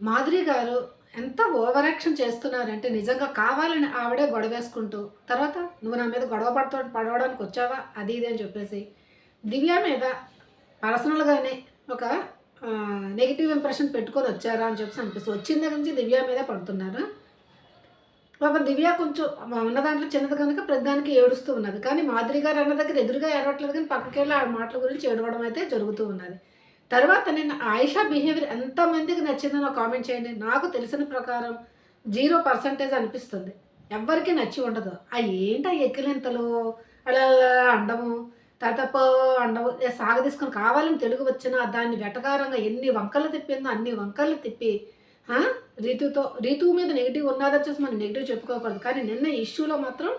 మాధురి గారు ఎంత over action చేస్తున్నారంటే నిజంగా కావాలని ఆవిడే గొడవేసుకుంటూ తర్వాత నువ్వు నా మీద గొడవ పడుతూ పడవడానికి వచ్చావా? అది ఇది అని చెప్పేసి దివ్య మీద పర్సనల్గానే ఒక నెగిటివ్ ఇంప్రెషన్ పెట్టుకొని వచ్చారా అని చెప్పేసి అనిపిస్తుంది వచ్చిన దగ్గర నుంచి దివ్య మీదే పడుతున్నారు. పాప దివ్య కొంచెం ఉన్న దాంట్లో చిన్నది కనుక ప్రతిదానికి ఏడుస్తూ ఉన్నది. కానీ మాధురి గారు అన్న దగ్గర ఎదురుగా ఏడవట్లేదు కానీ పక్కకి వెళ్ళి ఆ మాటల గురించి ఏడవడం అయితే జరుగుతూ ఉన్నది. తర్వాత నేను ఆయిషా బిహేవియర్ ఎంతమందికి నచ్చిందో కామెంట్ చేయండి. నాకు తెలిసిన ప్రకారం జీరో పర్సంటేజ్ అనిపిస్తుంది. ఎవ్వరికి నచ్చి ఉండదు. ఆ ఏంటి ఆ ఎక్కిలింతలు? అలా అండము. తప్ప అండము. ఏ సాగ తీసుకొని కావాలని తెలుగు వచ్చినా దాన్ని వెటకారంగా ఎన్ని వంకలు తిప్పిందో అన్ని వంకలు తిప్పి రీతుతో రీతు మీద నెగిటివ్ ఉన్నదని చూసి మనం నెగిటివ్ చెప్పుకోకూడదు. కానీ నిన్న ఇష్యూలో మాత్రం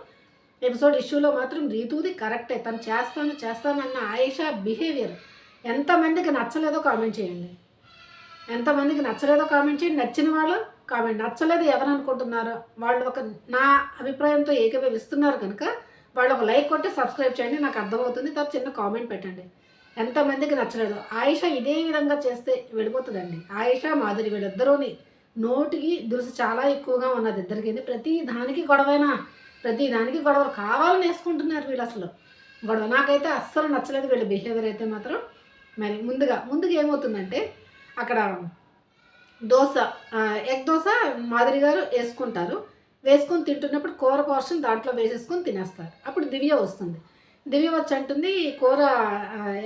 ఎపిసోడ్ ఇష్యూలో మాత్రం రీతుది కరెక్టే. తను చేస్తాను చేస్తానన్న ఆయిషా బిహేవియర్ ఎంతమందికి నచ్చలేదో కామెంట్ చేయండి. ఎంతమందికి నచ్చలేదో కామెంట్ చేయండి. నచ్చిన వాళ్ళు కామెంట్. నచ్చలేదు ఎవరు అనుకుంటున్నారో వాళ్ళు ఒక నా అభిప్రాయంతో ఏకీభవిస్తున్నారు కనుక వాళ్ళు ఒక లైక్ కొట్టి సబ్స్క్రైబ్ చేయండి. నాకు అర్థమవుతుంది. తర్వాత చిన్న కామెంట్ పెట్టండి. ఎంతమందికి నచ్చలేదు. ఆయిషా ఇదే విధంగా చేస్తే వెళ్ళిపోతుందండి ఆయిషా మాధురి వీళ్ళిద్దరూని నోటికి దురుసు చాలా ఎక్కువగా ఉన్నది. ఇద్దరికి ప్రతి దానికి గొడవైనా ప్రతి దానికి గొడవలు కావాలని వేసుకుంటున్నారు వీళ్ళు అసలు. గొడవ నాకైతే అస్సలు నచ్చలేదు వీళ్ళ బిహేవియర్ అయితే మాత్రం. మరి ముందుగా ముందుగా ఏమవుతుందంటే అక్కడ దోశ ఎగ్ దోశ మాదిరి గారు వేసుకుంటారు. వేసుకొని తింటున్నప్పుడు కూర పోర్షన్ దాంట్లో వేసేసుకొని తినేస్తారు. అప్పుడు దివ్య వస్తుంది. దివ్య వచ్చి అంటుంది కూర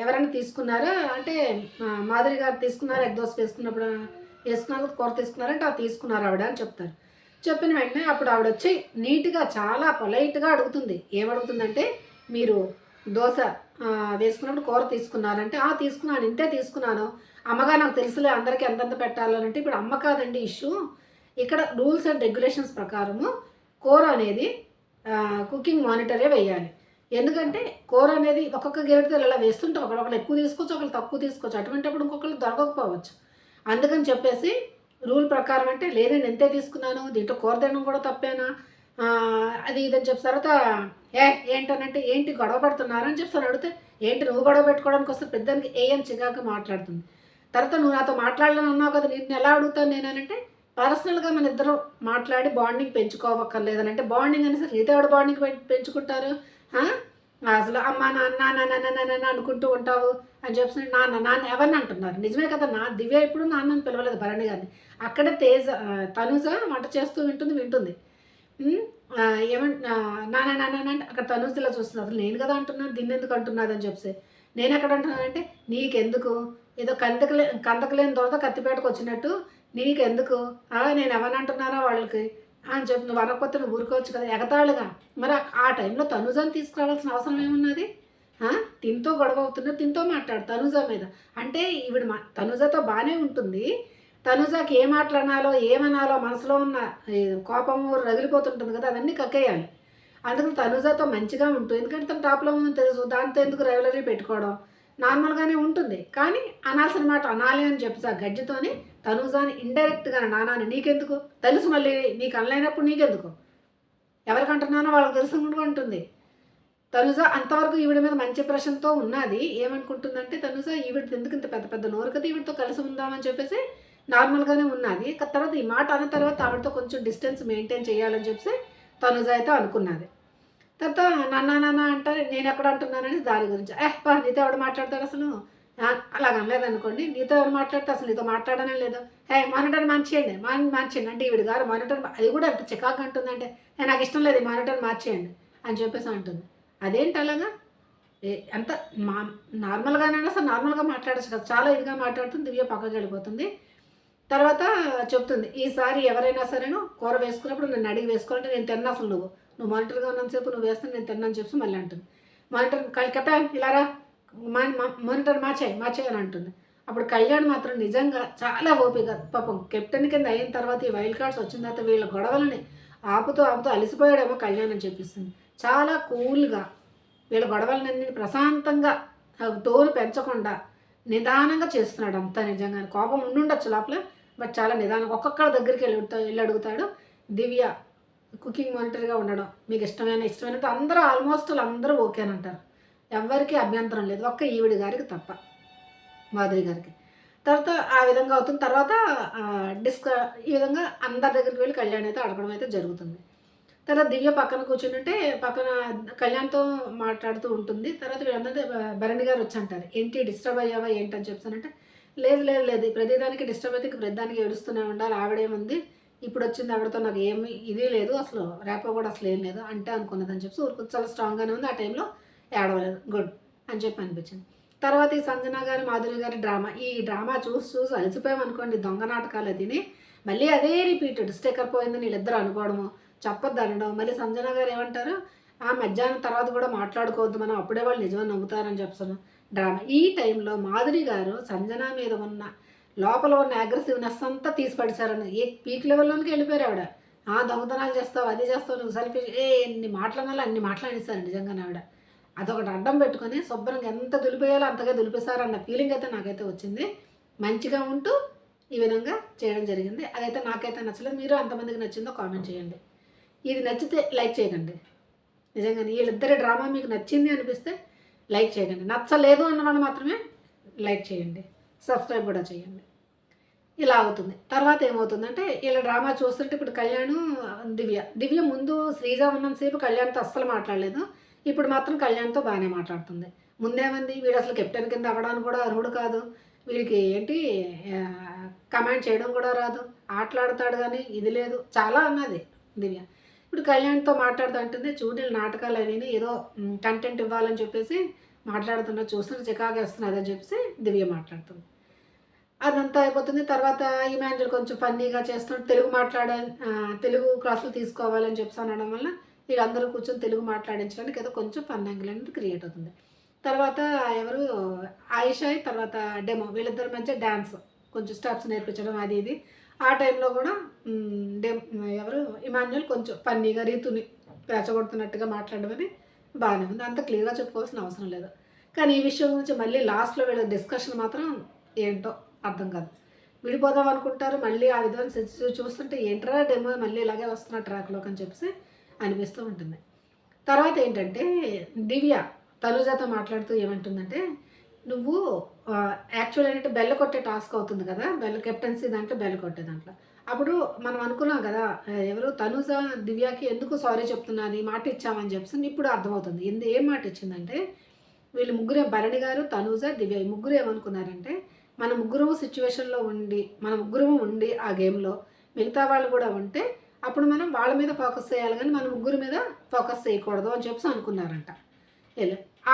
ఎవరైనా తీసుకున్నారా? అంటే మాదిరి గారు తీసుకున్నారా ఎగ్ దోశ వేసుకున్నప్పుడు వేసుకున్నారు కూర తీసుకున్నారంటే ఆ తీసుకున్నారు ఆవిడ అని చెప్తారు. చెప్పిన వెంటనే అప్పుడు ఆవిడ వచ్చి నీట్గా చాలా పొలైట్గా అడుగుతుంది. ఏమడుగుతుందంటే మీరు దోశ వేసుకున్నప్పుడు కూర తీసుకున్నారంటే ఆ తీసుకున్నాను ఇంతే తీసుకున్నాను. అమ్మగా నాకు తెలుసులే అందరికీ ఎంతెంత పెట్టాలనంటే ఇప్పుడు అమ్మ కాదండి ఇష్యూ. ఇక్కడ రూల్స్ అండ్ రెగ్యులేషన్స్ ప్రకారము కూర అనేది కుకింగ్ మానిటరే వేయాలి. ఎందుకంటే కూర అనేది ఒక్కొక్క గేటుతో ఇలా వేస్తుంటే ఒకళ్ళు ఎక్కువ తీసుకోవచ్చు ఒకళ్ళు తక్కువ తీసుకోవచ్చు. అటువంటిప్పుడు ఇంకొకళ్ళు దొరకకపోవచ్చు. అందుకని చెప్పేసి రూల్ ప్రకారం అంటే లేదండి ఎంతే తీసుకున్నాను దీంట్లో కూర తినడం కూడా తప్పేనా? అది ఇదని చెప్పి తర్వాత ఏ ఏంటనంటే ఏంటి గొడవ పడుతున్నారని చెప్తాను అడిగితే ఏంటి నువ్వు గొడవ పెట్టుకోవడానికి వస్తే పెద్దానికి ఏ అని చికాకు మాట్లాడుతుంది. తర్వాత నువ్వు నాతో మాట్లాడాలని అన్నావు కదా నేను ఎలా అడుగుతాను నేనంటే పర్సనల్గా మన ఇద్దరు మాట్లాడి బాండింగ్ పెంచుకోవక్కర్లేదని. అంటే బాండింగ్ అనేసి రీతి బాండింగ్ పెంచుకుంటారు? అసలు అమ్మ నాన్న నాన్న నాన్న అనుకుంటూ ఉంటావు అని చెప్పి నాన్న నాన్న ఎవరిని అంటున్నారు? నిజమే కదా నా దివ్య ఇప్పుడు నాన్నని పిలవలేదు భరణి గారిని. అక్కడ తేజ తనుజ వంట చేస్తూ వింటుంది వింటుంది. ఏమంట నానా నాన్న అంటే అక్కడ తనుజ చూస్తుంది. అసలు నేను కదా అంటున్నాను దీన్ని ఎందుకు అంటున్నది అని చెప్పేసి. నేను ఎక్కడ అంటున్నానంటే నీకెందుకు? ఏదో కందకలే కందకలేని తర్వాత కత్తిపేటకు వచ్చినట్టు నీకెందుకు? ఆ, నేను ఎవరిని అంటున్నారా వాళ్ళకి? అని చెప్పి నువ్వు అనకపోతే నువ్వు ఊరుకోవచ్చు కదా ఎగతాళిగా. మరి ఆ- టైంలో తనుజాని తీసుకురావాల్సిన అవసరం ఏమున్నది? తింతో గొడవ అవుతున్నా తింతో మాట్లాడు తనుజ మీద. అంటే ఈవిడ మా తనుజతో బాగానే ఉంటుంది. తనుజాకి ఏ మాట్లాడాలో ఏమనాలో మనసులో ఉన్న కోపము రగిలిపోతుంటుంది కదా అవన్నీ కక్కేయాలి. అందుకని తనుజాతో మంచిగా ఉంటుంది ఎందుకంటే తను టాప్లో ఉందని తెలుసు దాంతో ఎందుకు రెగ్యులర్గా పెట్టుకోవడం? నార్మల్గానే ఉంటుంది. కానీ అనాల్సిన మాట అనాలి అని చెప్పి ఆ గడ్జితోని తనుజాని ఇండైరెక్ట్గా నానాని నీకెందుకు? తెలుసు మళ్ళీ నీకు అనలేనప్పుడు నీకెందుకు? ఎవరికి అంటున్నానో వాళ్ళకి తెలుసు ఉంటుంది. తనుజ అంతవరకు ఈవిడ మీద మంచి ప్రశ్నతో ఉన్నది. ఏమనుకుంటుందంటే తనుజ ఈవిడ ఎందుకు ఇంత పెద్ద పెద్ద నోరు కదా ఈవిడతో కలిసి ఉందామని చెప్పేసి నార్మల్గానే ఉన్నది. తర్వాత ఈ మాట అన్న తర్వాత ఆవిడతో కొంచెం డిస్టెన్స్ మెయింటైన్ చేయాలని చెప్పి తనుజ అయితే అనుకున్నది. తర్వాత నాన్న నాన్న అంటే నేను ఎక్కడ అంటున్నానని దాని గురించి. ఏ పా నీతో ఎవడు మాట్లాడతాడు అసలు? అలాగనలేదు అనుకోండి. నీతో ఎవరు మాట్లాడితే అసలు నీతో మాట్లాడనే లేదు. హే మానిటర్ మార్చేయండి. మాన్ మార్చేయండి. అంటే ఈవిడ గారు మానిటర్ అది కూడా అంత చికాకు అంటుందంటే నాకు ఇష్టం లేదు మానిటర్ మార్చేయండి. అని చెప్పేసి అంటుంది. అదేంటి అలాగా? ఏ అంత మా నార్మల్గానైనా అసలు నార్మల్గా మాట్లాడచ్చు కదా. చాలా ఇదిగా మాట్లాడుతుంది. దివ్య పక్కకి వెళ్ళిపోతుంది. తర్వాత చెప్తుంది ఈసారి ఎవరైనా సరేను కూర వేసుకున్నప్పుడు నన్ను అడిగి వేసుకోవాలంటే నేను తిన్నా అసలు నువ్వు. నువ్వు మానిటర్గా ఉన్నంతసేపు నువ్వు వేస్తాను నేను తిన్నాను చెప్పి మళ్ళీ అంటుంది. మానిటర్ కెప్టెన్ ఇలారా మానిటర్ మార్చాయి మార్చాయి అని అంటుంది. అప్పుడు కళ్యాణ్ మాత్రం నిజంగా చాలా ఓపిక పాపం కెప్టెన్ కింద అయిన తర్వాత ఈ వైల్డ్ కార్డ్స్ వచ్చిన తర్వాత వీళ్ళ గొడవలని ఆపుతూ ఆపుతూ అలసిపోయాడేమో కళ్యాణ్ అని చెప్పిస్తుంది చాలా కూల్గా వీళ్ళ గొడవలని ప్రశాంతంగా ఆ టోన్ పెంచకుండా నిదానంగా చేస్తున్నాడు అంతా నిజంగా కోపం ఉండుండొచ్చు లోపల బట్ చాలా నిదానం ఒక్కొక్కరి దగ్గరికి వెళ్ళి వెళ్ళి అడుగుతాడు. దివ్య కుకింగ్ మానిటర్గా ఉండడం మీకు ఇష్టమైన ఇష్టమైన అందరూ ఆల్మోస్ట్ అందరూ ఓకే అని అంటారు. ఎవరికి అభ్యంతరం లేదు. ఒక్క ఈవిడి గారికి తప్ప మాధురి గారికి. తర్వాత ఆ విధంగా అవుతుంది. తర్వాత డిస్క ఈ విధంగా అందరి దగ్గరికి వెళ్ళి కళ్యాణ్ అయితే అడగడం అయితే జరుగుతుంది. తర్వాత దివ్య పక్కన కూర్చుంటే పక్కన కళ్యాణ్తో మాట్లాడుతూ ఉంటుంది. తర్వాత వీళ్ళందరూ భరణి గారు వచ్చి అంటారు. ఏంటి డిస్టర్బ్ అయ్యావా? ఏంటని చెప్తానంటే లేదు లేదు లేదు. ప్రతిదానికి డిస్టర్బ్ అయితే ప్రతిదానికి ఏడుస్తూనే ఉండాలి. ఆవిడేముంది? ఇప్పుడు వచ్చింది ఆవిడతో నాకు ఏమి ఇది లేదు. అసలు రేపో కూడా అసలు ఏం లేదు. అంటే అనుకున్నదని చెప్పి ఊరుకు చాలా స్ట్రాంగ్గానే ఉంది. ఆ టైంలో ఏడవలేదు. గుడ్ అని చెప్పి అనిపించింది. తర్వాత ఈ సంజన గారి మాధురి గారి డ్రామా ఈ డ్రామా చూసి చూసి అలసిపోయామనుకోండి దొంగ నాటకాలు తిని మళ్ళీ అదే రిపీటెడ్ స్టిక్కర్ పోయిందని వీళ్ళిద్దరు అనుకోవడము. చెప్పొద్దు అనడం. మళ్ళీ సంజన గారు ఏమంటారు? ఆ మధ్యాహ్నం తర్వాత కూడా మాట్లాడుకోవద్దు మనం. అప్పుడే వాళ్ళు నిజమని నమ్ముతారని చెప్తాను డ్రామా. ఈ టైంలో మాధురి గారు సంజన మీద ఉన్న లోపల ఉన్న అగ్రెసివ్నెస్ అంతా తీసి పడిచారని ఏ పీక్ లెవెల్లోనికి వెళ్ళిపోయారు ఆవిడ? ఆ దొంగతనాలు చేస్తావు అది చేస్తావు నువ్వు సెల్ఫీ ఏ ఎన్ని మాట్లాడాలి అన్ని మాట్లాడేస్తారు నిజంగా ఆవిడ. అదొకటి అడ్డం పెట్టుకొని శుభ్రంగా ఎంత దులిపేయాలో అంతగా దులిపేశారన్న ఫీలింగ్ అయితే నాకైతే వచ్చింది. మంచిగా ఉంటూ ఈ విధంగా చేయడం జరిగింది. అదైతే నాకైతే నచ్చలేదు. మీరు అంతమందికి నచ్చిందో కామెంట్ చేయండి. ఇది నచ్చితే లైక్ చేయకండి. నిజంగానే వీళ్ళిద్దరి డ్రామా మీకు నచ్చింది అనిపిస్తే లైక్ చేయండి. నచ్చలేదు అన్నవాడు మాత్రమే లైక్ చేయండి. సబ్స్క్రైబ్ కూడా చేయండి. ఇలా అవుతుంది. తర్వాత ఏమవుతుందంటే ఇలా డ్రామా చూస్తుంటే ఇప్పుడు కళ్యాణ్ దివ్య. దివ్య ముందు శ్రీజ ఉన్నంతసేపు కళ్యాణ్తో అస్సలు మాట్లాడలేదు. ఇప్పుడు మాత్రం కళ్యాణ్తో బాగానే మాట్లాడుతుంది. ముందేమంది? వీడు అసలు కెప్టెన్ కింద అవ్వడానికి కూడా అర్హుడు కాదు. వీడికి ఏంటి కమాండ్ చేయడం కూడా రాదు. ఆటలాడతాడు కానీ ఇది లేదు. చాలా అన్నది దివ్య. ఇప్పుడు కళ్యాణ్తో మాట్లాడుతూ అంటుంది నాటకాలు అనేది ఏదో కంటెంట్ ఇవ్వాలని చెప్పేసి మాట్లాడుతున్నా చూస్తున్న చికాగేస్తున్నది అని చెప్పేసి దివ్య మాట్లాడుతుంది. అదంతా అయిపోతుంది. తర్వాత ఈ కొంచెం ఫన్నీగా చేస్తుంటే తెలుగు మాట్లాడ తెలుగు క్లాసులు తీసుకోవాలని చెప్పి అనడం వల్ల వీళ్ళందరూ కూర్చొని తెలుగు మాట్లాడించడానికి ఏదో కొంచెం ఫన్ యాంగిల్ అనేది క్రియేట్ అవుతుంది. తర్వాత ఎవరు? ఆయిషాయ్ తర్వాత డెమో. వీళ్ళిద్దరి మధ్య డ్యాన్స్ కొంచెం స్టెప్స్ నేర్పించడం అది ఇది. ఆ టైంలో కూడా డెమ్ ఎవరు ఇమాన్యుల్ కొంచెం ఫన్నీగా రీతుని రెచ్చగొడుతున్నట్టుగా మాట్లాడమని బాగానే ఉంది. అంత క్లియర్గా చెప్పుకోవాల్సిన అవసరం లేదు. కానీ ఈ విషయం గురించి మళ్ళీ లాస్ట్లో వీళ్ళ డిస్కషన్ మాత్రం ఏంటో అర్థం కాదు. విడిపోదాం అనుకుంటారు మళ్ళీ ఆ విధానం చూస్తుంటే ఏంటరా డెమో మళ్ళీ ఇలాగే వస్తున్న ట్రాక్లోకి అని చెప్పేసి అనిపిస్తూ ఉంటుంది. తర్వాత ఏంటంటే దివ్య తనుజాతో మాట్లాడుతూ ఏమంటుందంటే నువ్వు యాక్చువల్ ఏంటంటే బెల్ల కొట్టే టాస్క్ అవుతుంది కదా బెల్ల కెప్టెన్సీ దాంట్లో బెల్ల కొట్టే దాంట్లో. అప్పుడు మనం అనుకున్నాం కదా ఎవరు తనుజ దివ్యాకి ఎందుకు సారీ చెప్తున్నది మాట ఇచ్చామని చెప్పి ఇప్పుడు అర్థమవుతుంది. ఎందు ఏం మాట ఇచ్చిందంటే వీళ్ళు ముగ్గురే భరణి గారు తనుజ దివ్య ముగ్గురు ఏమనుకున్నారంటే మన ముగ్గురు సిచ్యువేషన్లో ఉండి మన ముగ్గురం ఉండి ఆ గేమ్లో మిగతా వాళ్ళు కూడా ఉంటే అప్పుడు మనం వాళ్ళ మీద ఫోకస్ చేయాలి కానీ మన ముగ్గురు మీద ఫోకస్ చేయకూడదు అని చెప్పి అనుకున్నారంట.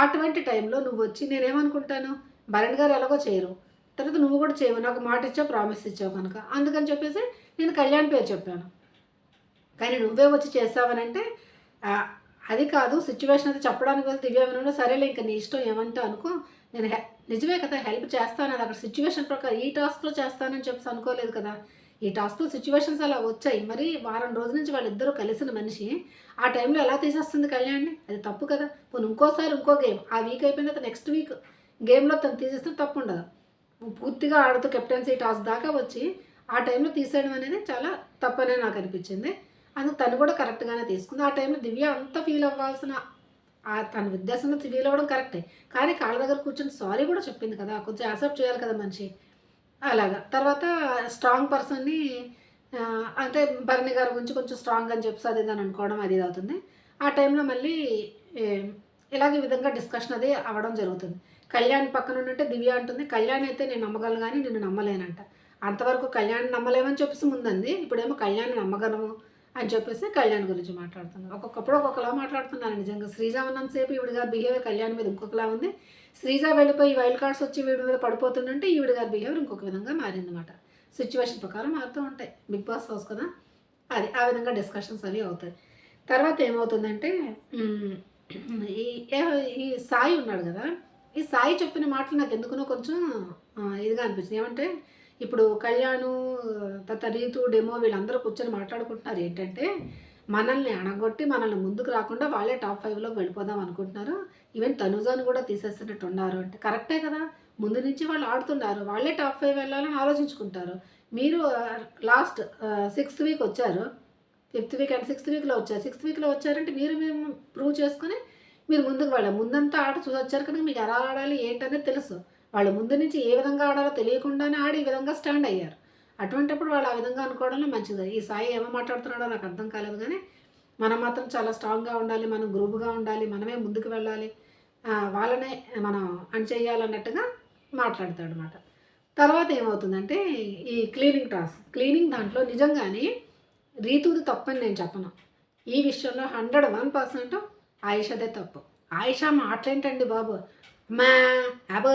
అటువంటి టైంలో నువ్వు వచ్చి నేనేమనుకుంటాను? భరణ్ గారు ఎలాగో చేయరు. తర్వాత నువ్వు కూడా చేయవు. నాకు మాట ఇచ్చావు ప్రామిస్ ఇచ్చావు కనుక. అందుకని చెప్పేసి నేను కళ్యాణ్ పేరు చెప్పాను. కానీ నువ్వే వచ్చి చేస్తావనంటే అది కాదు. సిచ్యువేషన్ అది చెప్పడానికి వెళ్తే దివ్యామని సరేలే ఇంకా నీ ఇష్టం ఏమంటే అనుకో. నేను నిజమే కదా హెల్ప్ చేస్తాను అది అక్కడ సిచ్యువేషన్ ప్రకారం ఈ టాస్క్లో చేస్తానని చెప్పేసి అనుకోలేదు కదా. ఈ టాస్క్లో సిచ్యువేషన్స్ అలా వచ్చాయి. మరి వారం రోజుల నుంచి వాళ్ళిద్దరూ కలిసిన మనిషి ఆ టైంలో ఎలా తీసేస్తుంది కళ్యాణ్ని? అది తప్పు కదా. పోనీ ఇంకోసారి ఇంకో గేమ్ ఆ వీక్ అయిపోయిన తర్వాత నెక్స్ట్ వీక్ గేమ్లో తను తీసేస్తే తప్పు ఉండదు. పూర్తిగా ఆడుతూ కెప్టెన్సీ టాస్ దాకా వచ్చి ఆ టైంలో తీసేయడం అనేది చాలా తప్పనే నాకు అనిపించింది. అందుకు తను కూడా కరెక్ట్గానే తీసుకుంది. ఆ టైంలో దివ్య అంత ఫీల్ అవ్వాల్సిన తన ఉద్దేశంలో ఫీల్ అవ్వడం కరెక్టే కానీ కాళ్ళ దగ్గర కూర్చొని సారీ కూడా చెప్పింది కదా. కొంచెం యాక్సెప్ట్ చేయాలి కదా మనిషి. అలాగా. తర్వాత స్ట్రాంగ్ పర్సన్ని అంటే భరణి గారి గురించి కొంచెం స్ట్రాంగ్ అని చెప్పి అది అని అనుకోవడం అది అవుతుంది. ఆ టైంలో మళ్ళీ ఇలాగే విధంగా డిస్కషన్ అది అవ్వడం జరుగుతుంది. కళ్యాణ్ పక్కన ఉన్నట్టే దివ్య అంటుంది కళ్యాణ్ అయితే నేను నమ్మగలను కానీ నేను నమ్మలేనంట. అంతవరకు కళ్యాణ్ నమ్మలేమని చెప్పేసి ముందంది. ఇప్పుడేమో కళ్యాణ్ నమ్మగలము అని చెప్పేసి కళ్యాణ్ గురించి మాట్లాడుతున్నాను ఒక్కొక్కప్పుడు ఒక్కొక్కలా మాట్లాడుతున్నాను నిజంగా. శ్రీజావనం సేపు ఈవిడ బిహేవియర్ కళ్యాణ్ మీద ఇంకొకలా ఉంది. శ్రీజ వెళ్ళిపోయి వైల్డ్ కార్డ్స్ వచ్చి వీడి మీద పడిపోతుందంటే ఈవిడ గారి బిహేవియర్ ఇంకొక విధంగా మారిందన్నమాట. సిచ్యువేషన్ ప్రకారం మారుతూ ఉంటాయి. బిగ్ బాస్ హౌస్ కదా? అది ఆ విధంగా డిస్కషన్స్ అవి అవుతాయి. తర్వాత ఏమవుతుందంటే ఈ ఈ సాయి ఉన్నాడు కదా? ఈ సాయి చెప్పిన మాటలు నాకు ఎందుకునో కొంచెం ఇదిగా అనిపించింది. ఏమంటే ఇప్పుడు కళ్యాణు తత రీతు డెమో వీళ్ళందరూ కూర్చొని మాట్లాడుకుంటున్నారు. ఏంటంటే మనల్ని అణగొట్టి మనల్ని ముందుకు రాకుండా వాళ్ళే టాప్ ఫైవ్లో వెళ్ళిపోదాం అనుకుంటున్నారు. ఈవెన్ తనుజాను కూడా తీసేస్తున్నట్టు ఉన్నారు అంటే కరెక్టే కదా? ముందు నుంచి వాళ్ళు ఆడుతున్నారు. వాళ్ళే టాప్ ఫైవ్ వెళ్ళాలని ఆలోచించుకుంటారు. మీరు లాస్ట్ సిక్స్త్ వీక్ వచ్చారు. ఫిఫ్త్ వీక్ అండ్ సిక్స్త్ వీక్లో వచ్చారు. సిక్స్త్ వీక్లో వచ్చారంటే మీరు మేము ప్రూవ్ చేసుకుని మీరు ముందుకు వెళ్ళాలి. ముందంతా ఆట చూసి వచ్చారు కనుక మీకు ఎలా ఆడాలి ఏంటనేది తెలుసు. వాళ్ళు ముందు నుంచి ఏ విధంగా ఆడాలో తెలియకుండానే ఆడి ఈ విధంగా స్టాండ్ అయ్యారు. అటువంటిప్పుడు వాళ్ళు ఆ విధంగా అనుకోవడంలో మంచిది. ఈ సాయి ఏమో మాట్లాడుతున్నాడో నాకు అర్థం కాలేదు కానీ మనం మాత్రం చాలా స్ట్రాంగ్గా ఉండాలి మనం గ్రూప్గా ఉండాలి మనమే ముందుకు వెళ్ళాలి వాళ్ళనే మనం అణచేయాలన్నట్టుగా మాట్లాడతాడు అనమాట తర్వాత ఏమవుతుందంటే ఈ క్లీనింగ్ టాస్క్ క్లీనింగ్ దాంట్లో నిజంగానే రీతుది తప్పని నేను చెప్పను. ఈ విషయంలో హండ్రెడ్ వన్ పర్సెంట్ ఆయుషదే తప్పు. ఆయుష మాటలేంటండి బాబు? మా అబో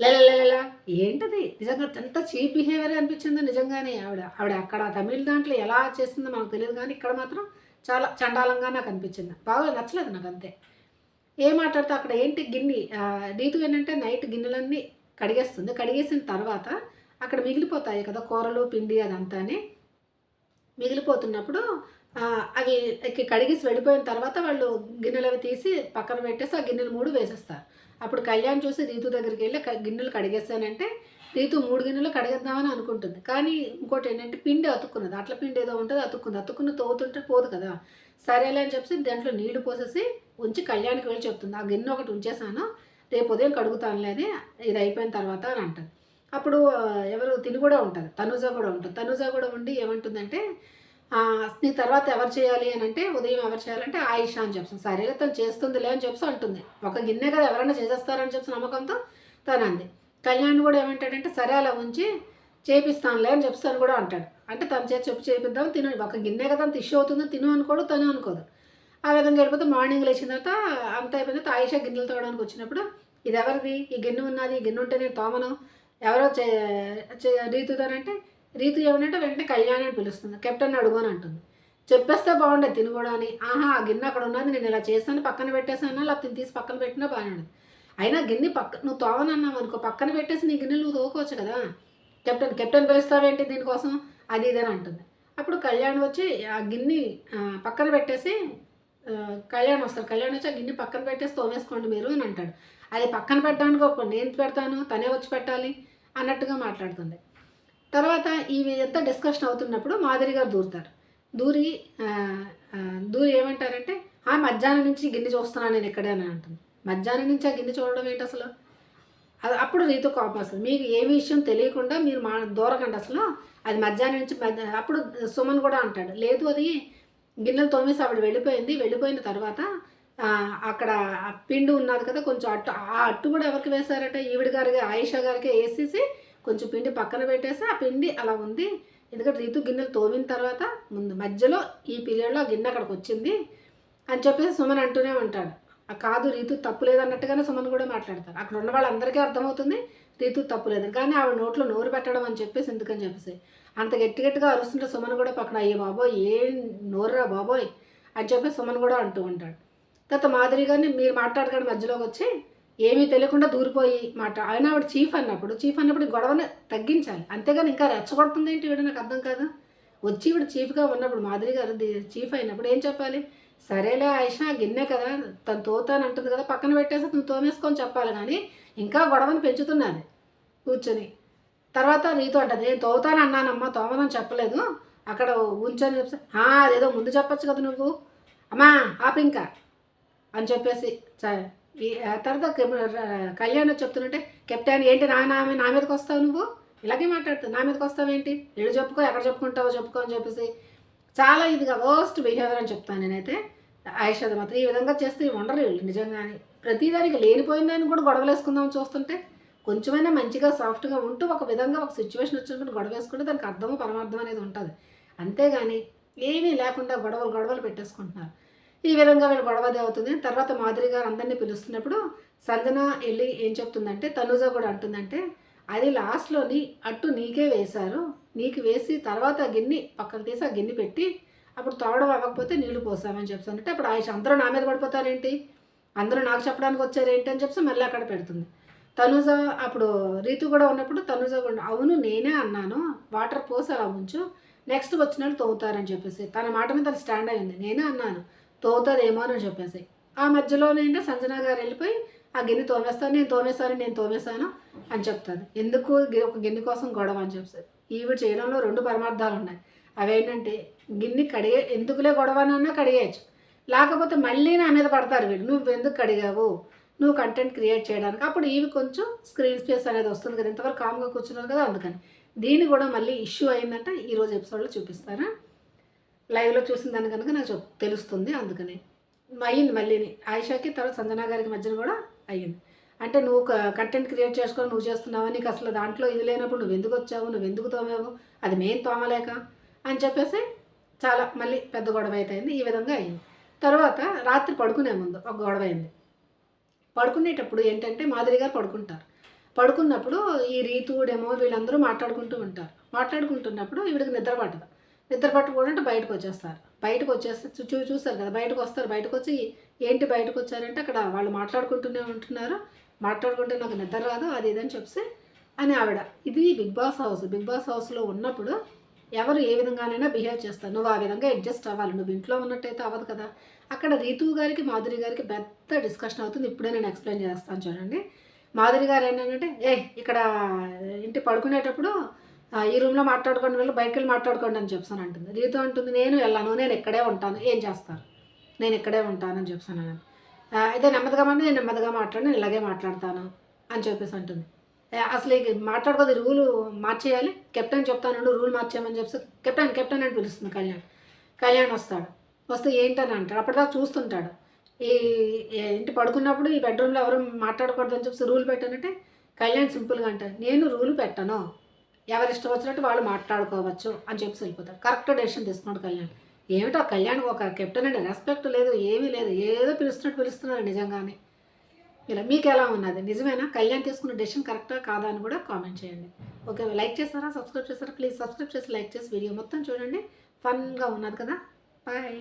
లలా ఏంటది? నిజంగా ఎంత చీప్ బిహేవియర్ అనిపించిందో నిజంగానే ఆవిడ. ఆవిడ అక్కడ తమిళ దాంట్లో ఎలా చేస్తుందో మనకు తెలియదు కానీ ఇక్కడ మాత్రం చాలా చండాలంగా నాకు అనిపించింది. బాగా నచ్చలేదు నాకు అంతే. ఏం మాట్లాడితే అక్కడ ఏంటి గిన్నె? రీతు ఏంటంటే నైట్ గిన్నెలన్నీ కడిగేస్తుంది. కడిగేసిన తర్వాత అక్కడ మిగిలిపోతాయి కదా కూరలు పిండి అదంతానే. మిగిలిపోతున్నప్పుడు అవి కడిగేసి వెళ్ళిపోయిన తర్వాత వాళ్ళు గిన్నెలు అవి తీసి పక్కన పెట్టేసి ఆ గిన్నెలు మూడు వేసేస్తారు. అప్పుడు కళ్యాణ్ చూసి రీతు దగ్గరికి వెళ్ళి గిన్నెలు కడిగేస్తానంటే రీతు మూడు గిన్నెలు కడిగేద్దామని అనుకుంటుంది. కానీ ఇంకోటి ఏంటంటే పిండి అతుక్కున్నది. అట్ల పిండి ఏదో ఉంటుంది అతుక్కుంది. అతుక్కున్న తోగుతుంటే పోదు కదా. సరేలే అని చెప్పి దాంట్లో నీళ్ళు పోసేసి ఉంచి కళ్యాణ్కి వెళ్ళి చెప్తుంది. ఆ గిన్నె ఒకటి ఉంచేసాను రేపు ఉదయం కడుగుతానులే అది ఇది అయిపోయిన తర్వాత అని అంటుంది. అప్పుడు ఎవరు తిని కూడా ఉంటారు తనుజ కూడా ఉంటుంది. తనుజ కూడా ఉండి ఏమంటుందంటే నీ తర్వాత ఎవరు చేయాలి అని అంటే ఉదయం ఎవరు చేయాలంటే ఆయిషా అని చెప్పి సరేలే తను చేస్తుందిలే అని చెప్పి అంటుంది. ఒక గిన్నె కదా ఎవరైనా చేసేస్తారని చెప్పి నమ్మకంతో తను అంది. కళ్యాణ్ కూడా ఏమంటాడంటే సరే అలా ఉంచి చేపిస్తానులే అని చెప్పి తను కూడా అంటాడు. అంటే తన చేసి చెప్పి చేపిద్దాం తిను. ఒక గిన్నె కదా అంత ఇష్యూ అవుతుందో తిను అనుకోడు తను అనుకోదు. ఆ విధంగా వెళ్ళిపోతే మార్నింగ్ లేచిన తర్వాత అంత అయిపోయిన తర్వాత ఆయిషా గిన్నెలు తోవడానికి వచ్చినప్పుడు ఇది ఎవరిది? ఈ గిన్నె ఉన్నది ఈ గిన్నె ఉంటే నేను తోమను. ఎవరో చే చే- రీతుదానంటే రీతు ఏమనంటే వెంటనే కళ్యాణ్ అని పిలుస్తుంది. కెప్టెన్ అడుగు అని అంటుంది. చెప్పేస్తే బాగుండే తిను కూడా అని ఆహా ఆ గిన్నె అక్కడ ఉన్నది నేను ఇలా చేశాను పక్కన పెట్టేసాను లేకపోతే తీసి పక్కన పెట్టినా? బాగానే ఉండదు అయినా గిన్నె పక్క నువ్వు తోవనన్నావు అనుకో పక్కన పెట్టేసి నీ గిన్నెలు నువ్వు తోకోవచ్చు కదా? కెప్టెన్ కెప్టెన్ పిలుస్తావేంటి దీనికోసం? అది ఇది అని అంటుంది. అప్పుడు కళ్యాణ్ వచ్చి ఆ గిన్నె పక్కన పెట్టేసి కళ్యాణ్ వస్తారు. కళ్యాణ్ వచ్చి ఆ గిన్నె పక్కన పెట్టేసి తోమేసుకోండి మీరు అని అంటాడు. అది పక్కన పెట్టడానికి ఒక నేను పెడతాను? తనే వచ్చి పెట్టాలి అన్నట్టుగా మాట్లాడుతుంది. తర్వాత ఇవి ఎంత డిస్కషన్ అవుతున్నప్పుడు మాదిరి గారు దూరుతారు. దూరి దూరి ఏమంటారంటే ఆ మధ్యాహ్నం నుంచి గిన్నె చూస్తున్నాను నేను ఇక్కడే అని అంటుంది. మధ్యాహ్నం నుంచి ఆ గిన్నె చూడడం ఏంటి అసలు? అది అప్పుడు రీతు కోపం వస్తుంది. మీకు ఏ విషయం తెలియకుండా మీరు మా దూరకండి అసలు. అది మధ్యాహ్నం నుంచి మధ్యాహ్నం అప్పుడు సుమన్ కూడా అంటాడు. లేదు అది గిన్నెలు తోమేసి ఆవిడ వెళ్ళిపోయింది. వెళ్ళిపోయిన తర్వాత అక్కడ పిండి ఉన్నది కదా కొంచెం అట్టు ఆ అట్టు కూడా ఎవరికి వేశారట? ఈవిడ గారికి ఆయిషా గారికి వేసేసి కొంచెం పిండి పక్కన పెట్టేసి ఆ పిండి అలా ఉంది. ఎందుకంటే రీతు గిన్నెలు తోమిన తర్వాత ముందు మధ్యలో ఈ పీరియడ్లో గిన్నె అక్కడికి వచ్చింది అని చెప్పేసి సుమన్ అంటూనే ఉంటాడు. ఆ కాదు రీతు తప్పు లేదన్నట్టుగానే సుమన్ కూడా మాట్లాడతారు అక్కడ ఉన్న వాళ్ళందరికీ అర్థమవుతుంది రీతు తప్పు లేదు. కానీ ఆవిడ నోట్లో నోరు పెట్టడం అని చెప్పేసి ఎందుకని చెప్పేసి. అంత గట్టి గట్టిగా అరుస్తుంటే సుమన్ కూడా పక్కన అయ్యే బాబోయ్ ఏం నోరురా బాబోయ్ అని చెప్పి సుమన్ కూడా అంటూ ఉంటాడు. తర్వాత మాదిరిగానే మీరు మాట్లాడకండి మధ్యలోకి వచ్చి ఏమీ తెలియకుండా దూరిపోయి మాట. ఆయన ఆవిడ చీఫ్ అన్నప్పుడు చీఫ్ అన్నప్పుడు గొడవని తగ్గించాలి. అంతేగాని ఇంకా రెచ్చగొడుతుంది ఏంటి వీడు? నాకు అర్థం కాదు. వచ్చి ఇప్పుడు చీఫ్గా ఉన్నప్పుడు మాధురి గారు చీఫ్ అయినప్పుడు ఏం చెప్పాలి? సరేలే ఆయిషా గిన్నె కదా. తను తోతాను అంటుంది కదా పక్కన పెట్టేసి నువ్వు తోమేసుకొని చెప్పాలి కానీ ఇంకా గొడవని పెంచుతున్నది కూర్చొని. తర్వాత రీతో అంటది నేను తోతాను అన్నానమ్మా తోమనని చెప్పలేదు. అక్కడ ఉంచని చెప్పి అదేదో ముందు చెప్పొచ్చు కదా నువ్వు. అమ్మా ఆపు ఇంకా అని చెప్పేసి సరే తర్వాత కళ్యాణ్ వచ్చి చెప్తున్నట్టే కెప్టెన్ ఏంటి నా నా నా మీదకి వస్తావు నువ్వు? ఇలాగే మాట్లాడుతావు నా మీదకి వస్తావు ఏంటి? ఎడు చెప్పుకో ఎక్కడ చెప్పుకుంటావో చెప్పుకో అని చెప్పేసి చాలా ఇదిగా వర్స్ట్ బిహేవియర్ అని చెప్తాను నేనైతే. ఆయుషాద మాత్రం ఈ విధంగా చేస్తే ఉండరు వీళ్ళు నిజంగానే. ప్రతిదానికి లేనిపోయిన దాన్ని కూడా గొడవలు వేసుకుందాం చూస్తుంటే కొంచెమైనా మంచిగా సాఫ్ట్గా ఉంటూ ఒక విధంగా ఒక సిచ్యువేషన్ వచ్చినప్పుడు గొడవ వేసుకుంటే దానికి అర్థము పరమార్థం అనేది ఉంటుంది. అంతేగాని ఏమీ లేకుండా గొడవలు గొడవలు పెట్టేసుకుంటున్నారు. ఈ విధంగా వీళ్ళు గొడవది అవుతుంది. తర్వాత మాధురి గారు అందరినీ పిలుస్తున్నప్పుడు సంజన వెళ్ళి ఏం చెప్తుందంటే తనుజ కూడా అంటుందంటే అది లాస్ట్లోని అట్టు నీకే వేశారు. నీకు వేసి తర్వాత గిన్నె పక్కకు తీసి ఆ గిన్నె పెట్టి అప్పుడు తోడడం అవ్వకపోతే నీళ్ళు పోసామని చెప్తానంటే అప్పుడు ఆయుష అందరూ నా మీద పడిపోతారేంటి? అందరూ నాకు చెప్పడానికి వచ్చారేంటి అని చెప్పి మళ్ళీ అక్కడ పెడుతుంది. తనుజ అప్పుడు రీతు కూడా ఉన్నప్పుడు తనుజ కూడా అవును నేనే అన్నాను వాటర్ పోసి అలా ఉంచు నెక్స్ట్ వచ్చిన వాళ్ళు తవ్వుతారని చెప్పేసి తన మాట మీద స్టాండ్ అయింది నేనే అన్నాను తోగుతుందేమో అని చెప్పేసి. ఆ మధ్యలోనేంటే సంజన గారు వెళ్ళిపోయి ఆ గిన్నె తోమేస్తాను నేను తోమేస్తాను నేను తోమేస్తాను అని చెప్తాను ఎందుకు ఒక గిన్నె కోసం గొడవ అని చెప్తారు ఈవిడ చేయడంలో రెండు పరమార్థాలు ఉన్నాయి. అవేంటంటే గిన్నె కడిగే ఎందుకులే గొడవ అన్నా కడిగేయచ్చు. లేకపోతే మళ్ళీ నా మీద పడతారు వీళ్ళు. నువ్వు ఎందుకు కడిగావు? నువ్వు కంటెంట్ క్రియేట్ చేయడానికి అప్పుడు ఇవి కొంచెం స్క్రీన్ స్పేస్ అనేది వస్తుంది కదా. ఇంతవరకు కామ్గా కూర్చున్నారు కదా అందుకని. దీన్ని కూడా మళ్ళీ ఇష్యూ అయిందంటే. ఈరోజు ఎపిసోడ్లో చూపిస్తారా? లైవ్లో చూసిన దాని కనుక నాకు తెలుస్తుంది అందుకని. అయ్యింది మళ్ళీని. ఆయిషాకి తర్వాత సంజనా గారికి మధ్యన కూడా అయ్యింది. అంటే నువ్వు కంటెంట్ క్రియేట్ చేసుకొని నువ్వు చేస్తున్నావు? నీకు అసలు దాంట్లో ఇది లేనప్పుడు నువ్వు ఎందుకు వచ్చావు? నువ్వు ఎందుకు తోమావు? అది మేం తోమలేక అని చెప్పేసి చాలా మళ్ళీ పెద్ద గొడవ అయితే అయింది ఈ విధంగా అయింది తర్వాత రాత్రి పడుకునే ముందు ఒక గొడవ అయింది. పడుకునేటప్పుడు ఏంటంటే మాదిరిగా పడుకుంటారు. పడుకున్నప్పుడు ఈ రీతుడేమో వీళ్ళందరూ మాట్లాడుకుంటూ ఉంటారు. మాట్లాడుకుంటున్నప్పుడు ఈవిడికి నిద్ర పట్టదు. నిద్ర పట్టుకుంటే బయటకు వచ్చేస్తారు. బయటకు వచ్చేస్తే చూ చూస్తారు కదా బయటకు వస్తారు. బయటకు వచ్చి ఏంటి బయటకు వచ్చారంటే అక్కడ వాళ్ళు మాట్లాడుకుంటూనే ఉంటున్నారు. మాట్లాడుకుంటే నాకు నిద్ర రాదు అది ఇదని చెప్పి అని ఆవిడ. ఇది big boss house. Big boss హౌస్లో ఉన్నప్పుడు ఎవరు ఏ విధంగానైనా బిహేవ్ చేస్తారు. నువ్వు ఆ విధంగా అడ్జస్ట్ అవ్వాలి. నువ్వు ఇంట్లో ఉన్నట్టయితే అవ్వదు కదా. అక్కడ రీతు గారికి మాధురి గారికి పెద్ద డిస్కషన్ అవుతుంది. ఇప్పుడే నేను ఎక్స్ప్లెయిన్ చేస్తాను చూడండి. మాధురి గారు ఏంటంటే ఏ ఇక్కడ ఇంటి పడుకునేటప్పుడు ఈ రూమ్లో మాట్లాడుకోండి వెళ్ళి బయటకు వెళ్ళి మాట్లాడుకోండి అని చెప్పాను అంటుంది. రీతో అంటుంది నేను వెళ్ళాను నేను ఇక్కడే ఉంటాను ఏం చేస్తారు? నేను ఇక్కడే ఉంటానని చెప్తాను చెప్పాను అని అయితే నెమ్మదిగా అంటే నేను నెమ్మదిగా మాట్లాడి నేను ఇలాగే మాట్లాడతాను అని చెప్పేసి అంటుంది. అసలు ఈ మాట్లాడుకోదు రూలు మార్చేయాలి. కెప్టెన్ చెప్తాను రూల్ మార్చేయమని చెప్పి కెప్టెన్ కెప్టెన్ అని పిలుస్తుంది కళ్యాణ్. కళ్యాణ్ వస్తాడు. వస్తే ఏంటని అంటాడు? అప్పటిదాకా చూస్తుంటాడు. ఈ ఇంటి పడుకున్నప్పుడు ఈ బెడ్రూమ్లో ఎవరు మాట్లాడకూడదని చెప్పి రూల్ పెట్టానంటే కళ్యాణ్ సింపుల్గా అంటారు నేను రూల్ పెట్టను. ఎవరి ఇష్టం వచ్చినట్టు వాళ్ళు మాట్లాడుకోవచ్చు అని చెప్పి వెళ్ళిపోతాడు కరెక్ట్ డెసిషన్ తీసుకున్నాడు కళ్యాణ్. ఏమిటో కళ్యాణ్ ఒక కెప్టెన్ అంటే రెస్పెక్ట్ లేదు ఏమీ లేదు ఏదో పిలుస్తున్నట్టు పిలుస్తున్నారు నిజంగానే. ఇలా మీకు ఎలా ఉన్నది? నిజమేనా? కళ్యాణ్ తీసుకున్న డెసిషన్ కరెక్టా కాదా అని కూడా కామెంట్ చేయండి. ఓకే లైక్ చేస్తారా సబ్స్క్రైబ్ చేస్తారా ప్లీజ్ సబ్స్క్రైబ్ చేసి లైక్ చేసి వీడియో మొత్తం చూడండి. ఫన్గా ఉన్నది కదా. బాయ్